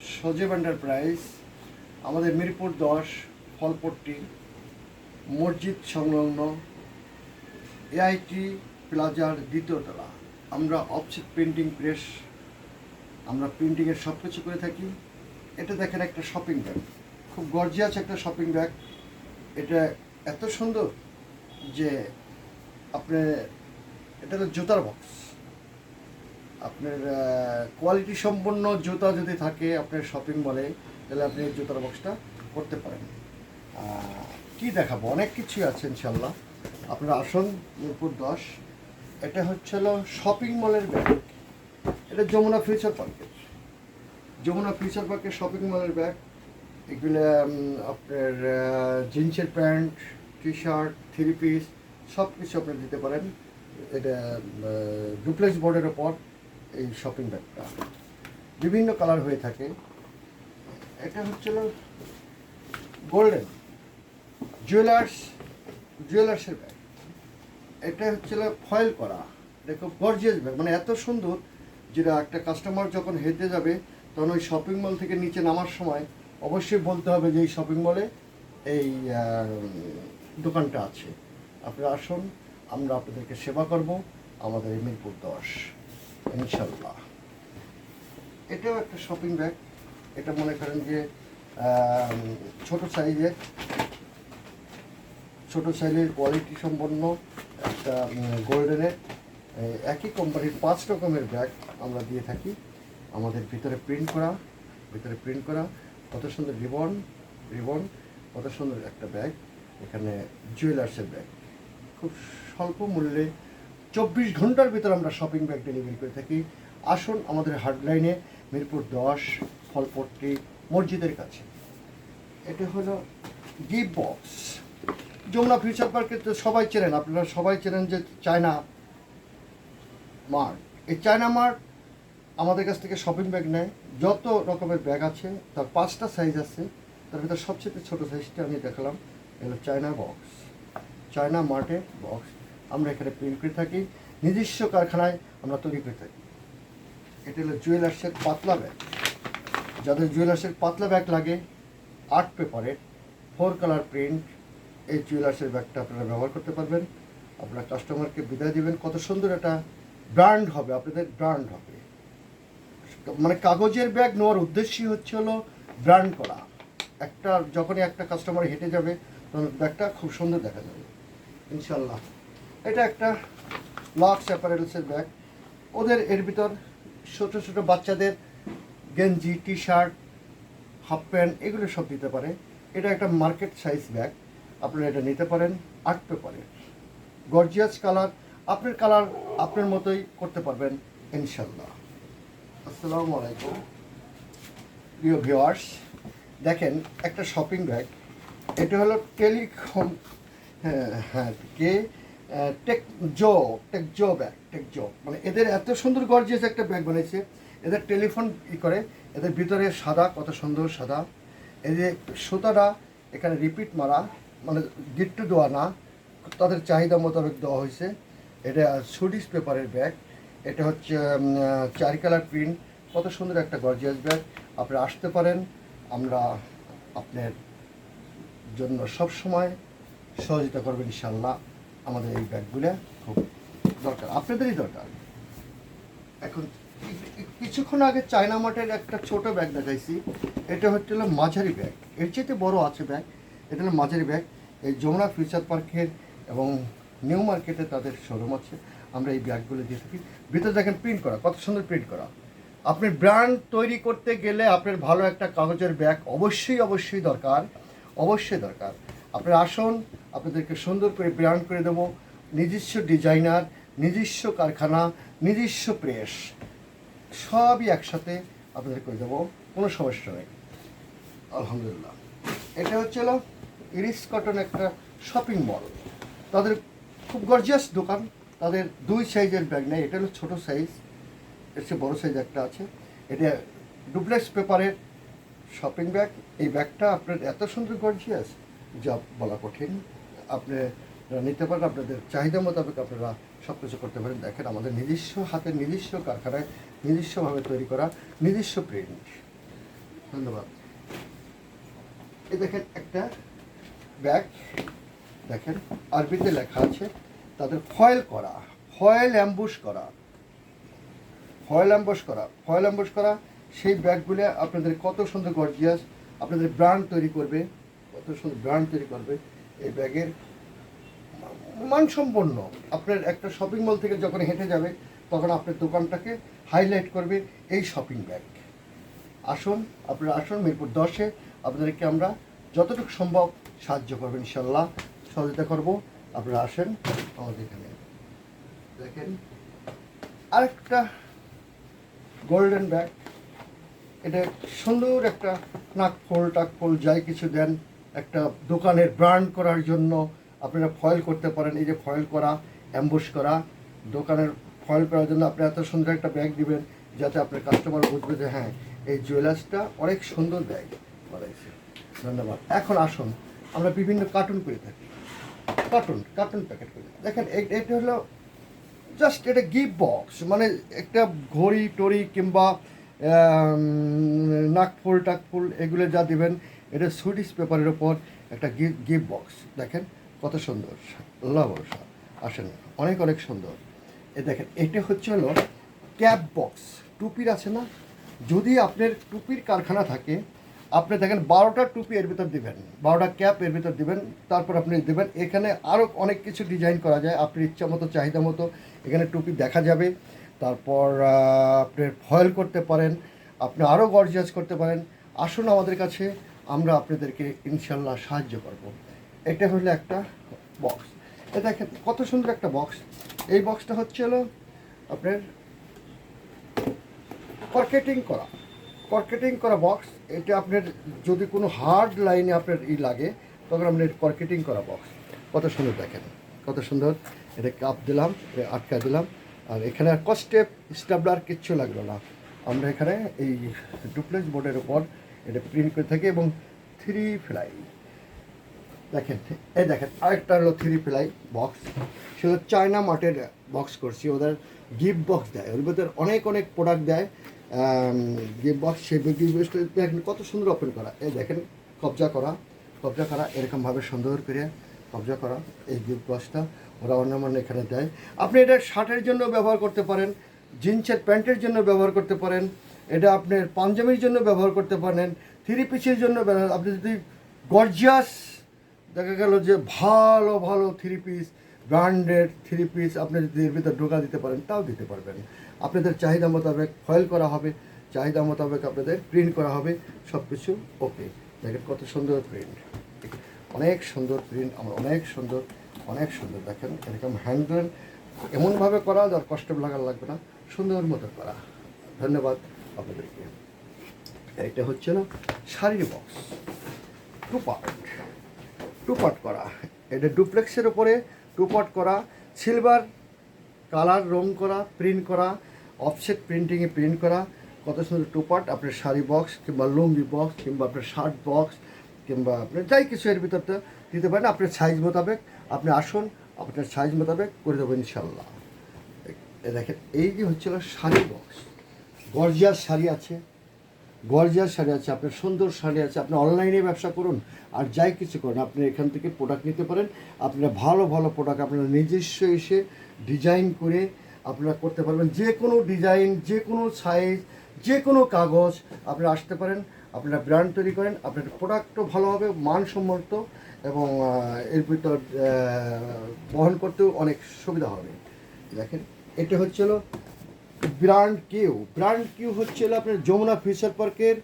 সজীব enterprise আমাদের মিরপুর দশ, ফলপট্টি, মসজিদ সংলগ্ন এআইটি প্লাজার দ্বিতীয় তলা। আমরা অফসেট প্রিন্টিং প্রেস আমরা প্রিন্টিংয়ের সব কিছু করে থাকি। এটা দেখেন একটা শপিং ব্যাগ খুব গর্জিয়াস একটা শপিং ব্যাগ এটা এত সুন্দর যে আপনি, এটা তো জুতার বক্স আপনার কোয়ালিটি সম্পন্ন জুতা যদি থাকে আপনার শপিং মলে তাহলে আপনি এই জুতার বক্সটা করতে পারেন। কি দেখাবো? অনেক কিছুই আছে ইনশাল্লাহ আপনার আসন, মিরপুর দশ। এটা হচ্ছে শপিং মলের ব্যাগ এটা যমুনা ফিউচার পার্কের যমুনা ফিউচার পার্কের শপিং মলের ব্যাগ এগুলো আপনার জিন্সের pant T shirt three piece সব কিছু আপনি দিতে পারেন। এটা ডুপ্লেক্স বোর্ডের ওপর। এই শপিং ব্যাগটা বিভিন্ন কালার হয়ে থাকে। এটা হচ্ছিল গোল্ডেন জুয়েলার্স জুয়েলার্সের ব্যাগ এটা হচ্ছিল ফয়েল করা। খুব গর্জিয়াস ব্যাগ মানে এত সুন্দর যেটা একটা কাস্টমার যখন হেঁটে যাবে, তখন ওই শপিং মল থেকে নিচে নামার সময় অবশ্যই বলতে হবে যে এই শপিং মলে এই দোকানটা আছে। আপনারা আসুন, আমরা আপনাদেরকে সেবা করব। আমাদের মিরপুর দশ। ইনশাল্লাহ এটাও একটা শপিং ব্যাগ এটা মনে করেন যে ছোট সাইজের ছোট সাইজের কোয়ালিটি সম্পন্ন একটা গোল্ডেনের একই কোম্পানির পাঁচ রকমের ব্যাগ আমরা দিয়ে থাকি। আমাদের ভিতরে প্রিন্ট করা, ভিতরে প্রিন্ট করা, কত সুন্দর রিবন রিবন কত সুন্দর একটা ব্যাগ এখানে জুয়েলার্সের ব্যাগ খুব স্বল্প মূল্যে চব্বিশ ঘণ্টার ভিতর আমরা শপিং ব্যাগ ডেলিভারি করে থাকি। আসুন আমাদের হার্ডলাইনে মিরপুর দশ, ফলপট্টি, মসজিদের কাছে। এটা হলো গিফট বক্স যমুনা ফিউচার পার্কে তো সবাই চেনেন, আপনারা সবাই চেনেন যে চায়না মার্ট এই চায়না মার্ট আমাদের কাছ থেকে শপিং ব্যাগ নেয়। যত রকমের ব্যাগ আছে, তার পাঁচটা সাইজ আছে। তার ভিতরে সবচেয়ে ছোটো সাইজটা আমি দেখালাম। এগুলো চায়না বক্স চায়না মার্টের বক্স আমরা এখানে প্রিন্ট করে থাকি। নিজস্ব কারখানায় আমরা তৈরি করে থাকি। এটা হলো জুয়েলার্সের পাতলা ব্যাগ যাদের জুয়েলার্সের পাতলা ব্যাগ লাগে আর্ট পেপারের ফোর কালার প্রিন্ট এই জুয়েলার্সের ব্যাগটা আপনারা ব্যবহার করতে পারবেন। আপনার কাস্টমারকে বিদায় দিবেন। কত সুন্দর একটা ব্র্যান্ড হবে, আপনাদের ব্র্যান্ড হবে। মানে কাগজের ব্যাগ নেওয়ার উদ্দেশ্যই হচ্ছে হলো ব্র্যান্ড করা। একটা, যখনই একটা কাস্টমার হেঁটে যাবে, তখন ব্যাগটা খুব সুন্দর দেখা যাবে। ইনশাল্লাহ এটা একটা লক্স অ্যাপারেলসের ব্যাগ। ওদের এর ভিতর ছোট ছোট বাচ্চাদের গেঞ্জি টি শার্ট হাফ প্যান্ট এগুলো সব দিতে পারে। এটা একটা মার্কেট সাইজ ব্যাগ। আপনারা এটা নিতে পারেন আর্ট পেপারে গর্জিয়াস কালার, আপনার কালার আপনার মতোই করতে পারবেন ইনশাল্লাহ আসসালামু আলাইকুম। প্রিয় ভিওয়ার্স দেখেন একটা শপিং ব্যাগ। এটা হলো টেলিকম হ্যাঁ হ্যাঁ কে টেক জো টেক জো ব্যাগ, টেক জো। মানে এদের এত সুন্দর গর্জিয়াস একটা ব্যাগ বানিয়েছে। এদের টেলিফোন ই করে, এদের ভিতরে সাদা, কত সুন্দর সাদা। যে সুতাটা, এখানে রিপিট মারা মানে গিট্টু দেওয়া না, তাদের চাহিদা মোতাবেক দেওয়া হয়েছে। এটা সুডিশ পেপারের ব্যাগ এটা হচ্ছে চার কালার প্রিন্ট কত সুন্দর একটা গর্জিয়াস ব্যাগ আপনি আসতে পারেন, আমরা আপনার জন্য সব সময় সহযোগিতা করবেন ইনশাল্লাহ আমাদের এই ব্যাগগুলো খুব দরকার, আপনাদেরই দরকার। এখন কিছুক্ষণ আগে চায়না মার্টের একটা ছোট ব্যাগ দেখাইছি, এটা হচ্ছে মাঝারি ব্যাগ। এর চেয়ে বড় আছে ব্যাগ, এটা হলো মাঝারি ব্যাগ। এই যমুনা ফিউচার পার্কের এবং নিউ মার্কেটে তাদের শোরুম আছে, আমরা এই ব্যাগগুলো দিয়ে থাকি। ভিতরে দেখেন প্রিন্ট করা, কত সুন্দর প্রিন্ট করা। আপনি ব্র্যান্ড তৈরি করতে গেলে আপনার ভালো একটা কাগজের ব্যাগ অবশ্যই অবশ্যই দরকার অবশ্যই দরকার। আপনারা আসুন, আপনাদেরকে সুন্দর করে ব্র্যান্ড করে দেবো। নিজস্ব ডিজাইনার নিজস্ব কারখানা, নিজস্ব প্রেস সবই একসাথে আপনাদের করে দেবো, কোনো সমস্যা নেই। আলহামদুলিল্লাহ। এটা হচ্ছে হলো ইরিস কটন একটা শপিং মল তাদের খুব গর্জিয়াস দোকান, তাদের দুই সাইজের ব্যাগ নেই, এটা হলো ছোটো সাইজ এর চেয়ে বড়ো সাইজ একটা আছে। এটা ডুপ্লেক্স পেপারের শপিং ব্যাগ এই ব্যাগটা আপনার এত সুন্দর গর্জিয়াস যা বলা কঠিন। আপনি নিতে পারেন, আপনাদের চাহিদা মোতাবেক আপনারা সব কিছু করতে পারেন। দেখেন, আমাদের নিজস্ব হাতের নিজস্ব কারখানায় নিজস্বভাবে তৈরি করা নিজস্ব প্রিন্ট। ধন্যবাদ। এ দেখেন একটা ব্যাগ। দেখেন, আরবিতে লেখা আছে, তাদের ফয়েল করা, ফয়েল অ্যাম্বুশ করা। ফয়েল অ্যাম্বুশ করা, ফয়েল অ্যাম্বুশ করা, সেই ব্যাগগুলো আপনাদের কত সুন্দর গর্জিয়াস, আপনাদের ব্র্যান্ড তৈরি করবে। কত সুন্দর ব্র্যান্ড তৈরি করবে, এই ব্যাগের মানসম্পন্ন আপনার একটা শপিং মল থেকে যখন হেঁটে যাবে, তখন আপনার দোকানটাকে হাইলাইট করবে এই শপিং ব্যাগ আসুন, আপনারা আসুন মিরপুর দশে, আপনাদেরকে আমরা যতটুকু সম্ভব সাহায্য করবেন ইনশাল্লাহ সহযোগিতা করব, আপনারা আসেন আমাদের এখানে। দেখেন, আরেকটা গোল্ডেন ব্যাগ এটা সুন্দর একটা নাক ফোল, টাক ফোল, যাই কিছু দেন একটা দোকানের ব্র্যান্ড করার জন্য আপনারা ফয়েল করতে পারেন। এই যে ফয়েল করা অ্যাম্বুশ করা, দোকানের ফয়েল করার জন্য আপনি এত সুন্দর একটা ব্যাগ দিবেন যাতে আপনার কাস্টমার বুঝবে যে হ্যাঁ এই জুয়েলার্সটা অনেক সুন্দর ব্যাগ বানাইছে। ধন্যবাদ। এখন আসুন, আমরা বিভিন্ন কার্টুন করে থাকি। কার্টুন কার্টুন প্যাকেট করে দেখেন এটা হলো জাস্ট এটা গিফট বক্স মানে একটা ঘড়ি, টড়ি কিংবা নাকফুল টাকফুল এগুলো যা দিবেন এটা সুইটিশ পেপারের ওপর একটা গিফট বক্স। দেখেন, কত সুন্দর। আল্লাহ ভরসা আসেন, অনেক অনেক সুন্দর। এ দেখেন, এটা হচ্ছে হলো ক্যাপ বক্স। টুপির আছে না? যদি আপনার টুপির কারখানা থাকে, আপনি দেখেন, বারোটা টুপি এর ভিতর দিবেন। বারোটা ক্যাপ এর ভিতর দিবেন, তারপর আপনি দেবেন। এখানে আরও অনেক কিছু ডিজাইন করা যায়। আপনার ইচ্ছা মতো, চাহিদা মতো এখানে টুপি দেখা যাবে। তারপর আপনি ফয়েল করতে পারেন। আপনি আরও গর্জিয়াস করতে পারেন। আসুন আমাদের কাছে। আমরা আপনাদেরকে ইনশাল্লাহ সাহায্য করব। এটা হলো একটা বক্স এটা দেখেন, কত সুন্দর একটা বক্স এই বক্সটা হচ্ছে হলো আপনার কর্কেটিং করা। কর্কেটিং করা বক্স এটা আপনার যদি কোনো হার্ড লাইনে আপনার ই লাগে, তখন আপনার কর্কেটিং করা বক্স কত সুন্দর দেখেন, কত সুন্দর। এটা কাপ দিলাম আটকা দিলাম। আর এখানে আর কস্টেপ স্টাবলার কিচ্ছু লাগল না। আমরা এখানে এই ডুপ্লেক্স বোর্ডের উপর এটা প্রিন্ট করে থাকে এবং থ্রি ফ্লাই দেখেন, এই দেখেন, আরেকটা হলো থ্রি ফ্লাই বক্স সেটা চায়না মার্টের বক্স করছি। ওদের গিফট বক্স দেয়। ওর ভিতরে অনেক অনেক প্রোডাক্ট দেয়। গিফট বক্স সেই গিফট দেখেন কত সুন্দর ওপেন করা। এই দেখেন, কবজা করা। কবজা করা এরকমভাবে সুন্দর করে কবজা করা এই গিফট বক্সটা ওরা অন্য অন্যান্য এখানে দেয়। আপনি এটা শার্টের জন্য ব্যবহার করতে পারেন জিন্সের প্যান্টের জন্য ব্যবহার করতে পারেন। এটা আপনার পাঞ্জাবির জন্য ব্যবহার করতে পারেন, থ্রি পিসের জন্য আপনি যদি গর্জিয়াস দেখা গেল যে ভালো ভালো three piece branded three piece আপনি যদি এর ভিতরে ঢোকা দিতে পারেন, তাও দিতে পারবেন। আপনাদের চাহিদা মোতাবেক ফয়েল করা হবে, চাহিদা মোতাবেক আপনাদের প্রিন্ট করা হবে সব কিছু ওকে দেখেন কত সুন্দর প্রিন্ট অনেক সুন্দর প্রিন্ট আমার অনেক সুন্দর অনেক সুন্দর। দেখেন, এরকম হ্যান্ডেল এমনভাবে করা যার কষ্ট লাগার লাগবে না, সুন্দর মতো করা। ধন্যবাদ। আপনাদেরকে। এটা হচ্ছে না শাড়ির box two part two part করা। এটা ডুপ্লেক্সের উপরে টু পার্ট করা। সিলভার কালার রং করা প্রিন্ট করা। অফসেট প্রিন্টিংয়ে প্রিন্ট করা। কত সুন্দর টু পার্ট আপনার শাড়ি বক্স কিংবা লুঙ্গি বক্স কিংবা আপনার শার্ট বক্স কিংবা আপনার যাই কিছু এর ভিতরটা দিতে পারেন। আপনার সাইজ মোতাবেক আপনি আসুন, আপনার সাইজ মোতাবেক করে দেবো ইনশাল্লাহ। দেখেন, এই যে হচ্ছিল শাড়ি বক্স গর্জিয়াস শাড়ি আছে, গর্জিয়াস শাড়ি আছে, আপনার সুন্দর শাড়ি আছে, আপনি অনলাইনে ব্যবসা করুন আর যাই কিছু করুন, আপনি এখান থেকে প্রোডাক্ট নিতে পারেন, আপনারা ভালো ভালো প্রোডাক্ট আপনারা নিজস্ব এসে ডিজাইন করে আপনারা করতে পারবেন। যে কোনো ডিজাইন যে কোনো সাইজ যে কোনো কাগজ আপনারা আসতে পারেন, আপনারা ব্র্যান্ড তৈরি করেন আপনার প্রোডাক্টও ভালো হবে, মানসম্মত এবং এর ভিতর বহন করতেও অনেক সুবিধা হবে। দেখেন, এটা হচ্ছিল ব্র্যান্ড কিউ ব্র্যান্ড কিউ হচ্ছে আপনার যমুনা ফিউচার পার্কের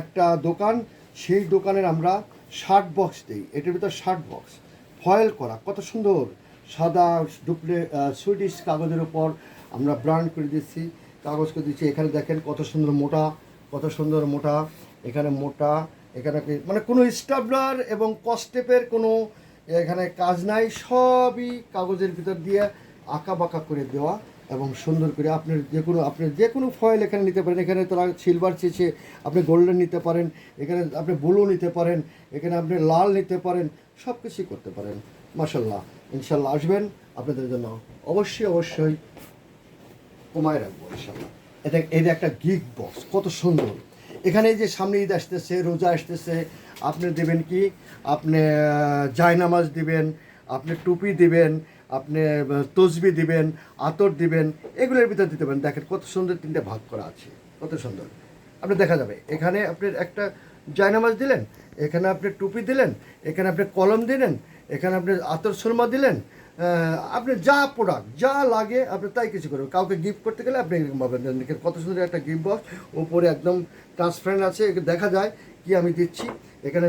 একটা দোকান। সেই দোকানের আমরা শার্ট বক্স দিই। এটার ভিতর শার্ট বক্স ফয়েল করা, কত সুন্দর। সাদা ডুপ্লে সুইডিশ কাগজের ওপর আমরা ব্র্যান্ড করে দিচ্ছি। কাগজ করে দিচ্ছি। এখানে দেখেন কত সুন্দর মোটা, কত সুন্দর মোটা। এখানে মোটা, এখানে মানে কোনো স্টাবলার এবং কস্টেপের কোনো এখানে কাজ নাই। সবই কাগজের ভিতর দিয়ে আঁকা বাঁকা করে দেওয়া। এবং সুন্দর করে আপনার যে কোনো আপনি যে কোনো ফয়েল এখানে নিতে পারেন। এখানে তারা সিলভার চেয়েছে, আপনি গোল্ডেন নিতে পারেন। এখানে আপনি ব্লু নিতে পারেন। এখানে আপনি লাল নিতে পারেন। সব কিছুই করতে পারেন। মাসাল্লাহ ইনশাল্লাহ আসবেন আপনাদের জন্য। অবশ্যই অবশ্যই কমায় রাখব ইনশাল্লাহ এটা এটা একটা গিগ বক্স কত সুন্দর। এখানে যে সামনে ঈদ আসতেছে, রোজা আসতেছে, আপনি দেবেন কি? আপনি জায়নামাজ দিবেন, আপনি টুপি দিবেন আপনি তসবি দিবেন, আতর দিবেন, এগুলোর ভিতরে দিতে পারেন। দেখেন কত সুন্দর তিনটে ভাগ করা আছে। কত সুন্দর। আপনি দেখা যাবে, এখানে আপনি একটা জায়নামাজ দিলেন, এখানে আপনি টুপি দিলেন, এখানে আপনি কলম দিলেন, এখানে আপনি আতর সুরমা দিলেন আপনি যা প্রোডাক্ট যা লাগে আপনি তাই কিছু করবেন। কাউকে গিফট করতে গেলে আপনি এরকম পাবেন কত সুন্দর একটা গিফট বক্স ওপরে একদম ট্রান্সপারেন্ট আছে। দেখা যায় কি আমি দিচ্ছি। এখানে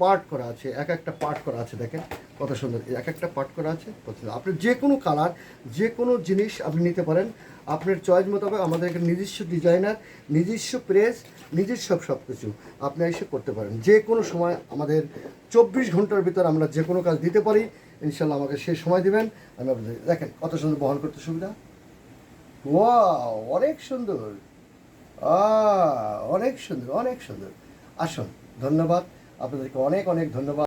পার্ট করা আছে, এক একটা পার্ট করা আছে, দেখেন, কত সুন্দর, এক একটা পার্ট করা আছে, কত সুন্দর। আপনি যে কোনো কালার, যে কোনো জিনিস আপনি নিতে পারেন। আপনার চয়েস মোতাবেক আমাদের এখানে নিজস্ব ডিজাইনার, নিজস্ব প্রেস, নিজস্ব সব কিছু আপনি এসে করতে পারেন। যে কোনো সময় আমাদের চব্বিশ ঘণ্টার ভিতর আমরা যে কোনো কাজ দিতে পারি, ইনশাল্লাহ আমাকে সে সময় দিবেন, আমি আপনাদের, দেখেন, কত সুন্দর বহন করতে সুবিধা। ওয়াও, অনেক সুন্দর। অনেক সুন্দর অনেক সুন্দর। আসুন। ধন্যবাদ। আপনাদেরকে অনেক অনেক ধন্যবাদ।